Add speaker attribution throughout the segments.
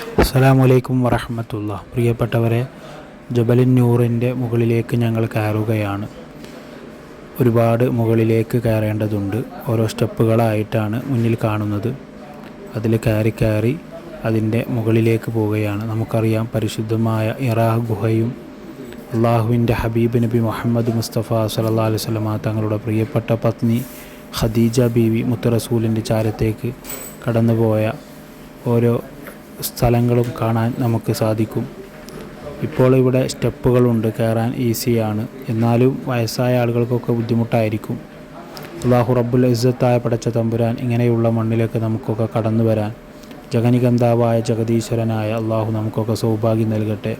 Speaker 1: അസ്സലാമലൈക്കും വറഹമത്തുള്ള. പ്രിയപ്പെട്ടവരെ ജബലിൻ നൂറിന്റെ മുകളിലേക്ക് ഞങ്ങൾ കയറുകയാണ്. ഒരുപാട് മുകളിലേക്ക് കയറേണ്ടതുണ്ട്. ഓരോ സ്റ്റെപ്പുകളായിട്ടാണ് മുന്നിൽ കാണുന്നത്. അതിൽ കയറി കയറി അതിന്റെ മുകളിലേക്ക് പോവുകയാണ്. നമുക്കറിയാം പരിശുദ്ധമായ ഇറാഹ് ഗുഹയും അള്ളാഹുവിന്റെ ഹബീബ് നബി മുഹമ്മദ് മുസ്തഫ സല്ലാ അലൈഹി സ്വലമ തങ്ങളുടെ പ്രിയപ്പെട്ട പത്നി ഖദീജ ബീവി മുത്തറസൂലിന്റെ ചാരത്തേക്ക് കടന്നുപോയ ഓരോ സ്ഥലങ്ങളും കാണാൻ നമുക്ക് സാധിക്കും. ഇപ്പോൾ ഇവിടെ സ്റ്റെപ്പുകളുണ്ട്. കയറാൻ ഈസിയാണ്. എന്നാലും വയസ്സായ ആളുകൾക്കൊക്കെ ബുദ്ധിമുട്ടായിരിക്കും. അള്ളാഹു റബ്ബുൽ ഇസ്സത്തായ പടച്ച തമ്പുരാൻ ഇങ്ങനെയുള്ള മണ്ണിലേക്ക് നമുക്കൊക്കെ കടന്നു വരാൻ. ജഗനികന്താവായ ജഗദീശ്വരനായ അള്ളാഹു നമുക്കൊക്കെ സൗഭാഗ്യം നൽകട്ടെ.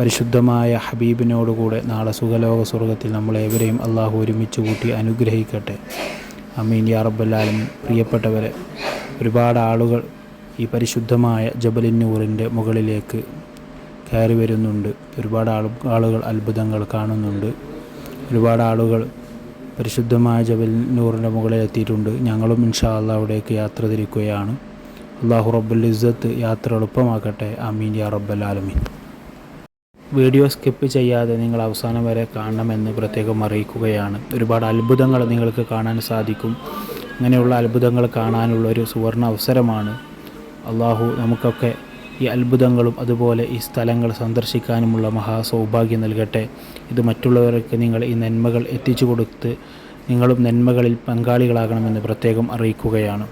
Speaker 1: പരിശുദ്ധമായ ഹബീബിനോടുകൂടെ നാളെ സുഖലോക സ്വർഗത്തിൽ നമ്മളേവരെയും അള്ളാഹു ഒരുമിച്ച് കൂട്ടി അനുഗ്രഹിക്കട്ടെ. അമീൻ യാ പ്രിയപ്പെട്ടവരെ ഒരുപാട് ആളുകൾ ഈ പരിശുദ്ധമായ ജബലിന്നൂറിന്റെ മുകളിലേക്ക് കയറി വരുന്നുണ്ട്. ഒരുപാട് ആൾ ആളുകൾ അത്ഭുതങ്ങൾ കാണുന്നുണ്ട്. ഒരുപാട് ആളുകൾ പരിശുദ്ധമായ ജബലിന്നൂറിന്റെ മുകളിൽ എത്തിയിട്ടുണ്ട്. ഞങ്ങളും ഇൻഷാ അല്ല അവിടേക്ക് യാത്ര തിരിക്കുകയാണ്. അള്ളാഹു റബ്ബുൽ ഇസ്സത്ത് യാത്ര എളുപ്പമാക്കട്ടെ. അമീൻ യാ റബ്ബൽ ആലമീൻ. വീഡിയോ സ്കിപ്പ് ചെയ്യാതെ നിങ്ങൾ അവസാനം വരെ കാണണമെന്ന് പ്രത്യേകം അറിയിക്കുകയാണ്. ഒരുപാട് അത്ഭുതങ്ങൾ നിങ്ങൾക്ക് കാണാൻ സാധിക്കും. അങ്ങനെയുള്ള അത്ഭുതങ്ങൾ കാണാനുള്ള ഒരു സുവർണ അവസരമാണ് അള്ളാഹു നമുക്കൊക്കെ ഈ അത്ഭുതങ്ങളും അതുപോലെ ഈ സ്ഥലങ്ങൾ സന്ദർശിക്കാനുമുള്ള മഹാസൗഭാഗ്യം നൽകട്ടെ. ഇത് മറ്റുള്ളവർക്ക് നിങ്ങൾ ഈ നന്മകൾ എത്തിച്ചു കൊടുത്ത് നിങ്ങളും നന്മകളിൽ പങ്കാളികളാകണമെന്ന് പ്രത്യേകം അറിയിക്കുകയാണ്.